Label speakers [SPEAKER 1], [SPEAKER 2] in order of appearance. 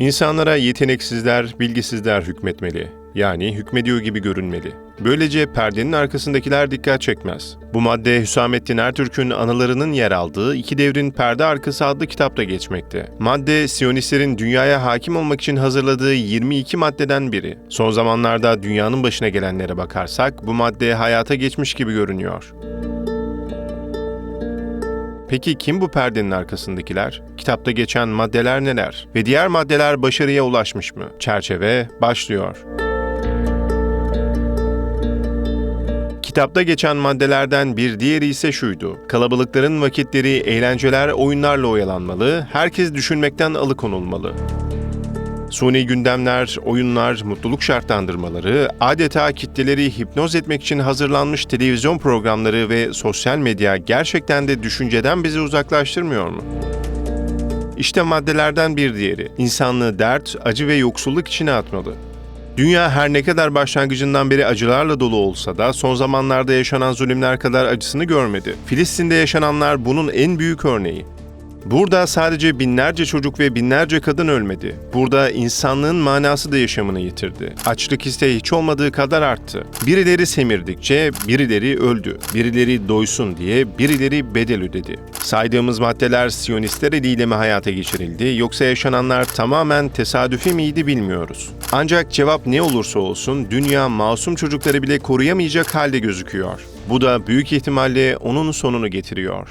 [SPEAKER 1] İnsanlara yeteneksizler, bilgisizler hükmetmeli. Yani hükmediyor gibi görünmeli. Böylece perdenin arkasındakiler dikkat çekmez. Bu madde Hüsamettin Ertürk'ün anılarının yer aldığı İki Devrin Perde Arkası adlı kitapta geçmekte. Madde, Siyonistlerin dünyaya hakim olmak için hazırladığı 22 maddeden biri. Son zamanlarda dünyanın başına gelenlere bakarsak bu madde hayata geçmiş gibi görünüyor. Peki kim bu perdenin arkasındakiler? Kitapta geçen maddeler neler? Ve diğer maddeler başarıya ulaşmış mı? Çerçeve başlıyor. Kitapta geçen maddelerden bir diğeri ise şuydu. Kalabalıkların vakitleri eğlenceler, oyunlarla oyalanmalı, herkes düşünmekten alıkonulmalı. Suni gündemler, oyunlar, mutluluk şartlandırmaları, adeta kitleleri hipnoz etmek için hazırlanmış televizyon programları ve sosyal medya gerçekten de düşünceden bizi uzaklaştırmıyor mu? İşte maddelerden bir diğeri. İnsanlığı dert, acı ve yoksulluk içine atmalı. Dünya her ne kadar başlangıcından beri acılarla dolu olsa da son zamanlarda yaşanan zulümler kadar acısını görmedi. Filistin'de yaşananlar bunun en büyük örneği. Burada sadece binlerce çocuk ve binlerce kadın ölmedi. Burada insanlığın manası da yaşamını yitirdi. Açlık ise hiç olmadığı kadar arttı. Birileri semirdikçe birileri öldü. Birileri doysun diye birileri bedel ödedi. Saydığımız maddeler Siyonistler eliyle mi hayata geçirildi yoksa yaşananlar tamamen tesadüfi miydi bilmiyoruz. Ancak cevap ne olursa olsun dünya masum çocukları bile koruyamayacak halde gözüküyor. Bu da büyük ihtimalle onun sonunu getiriyor.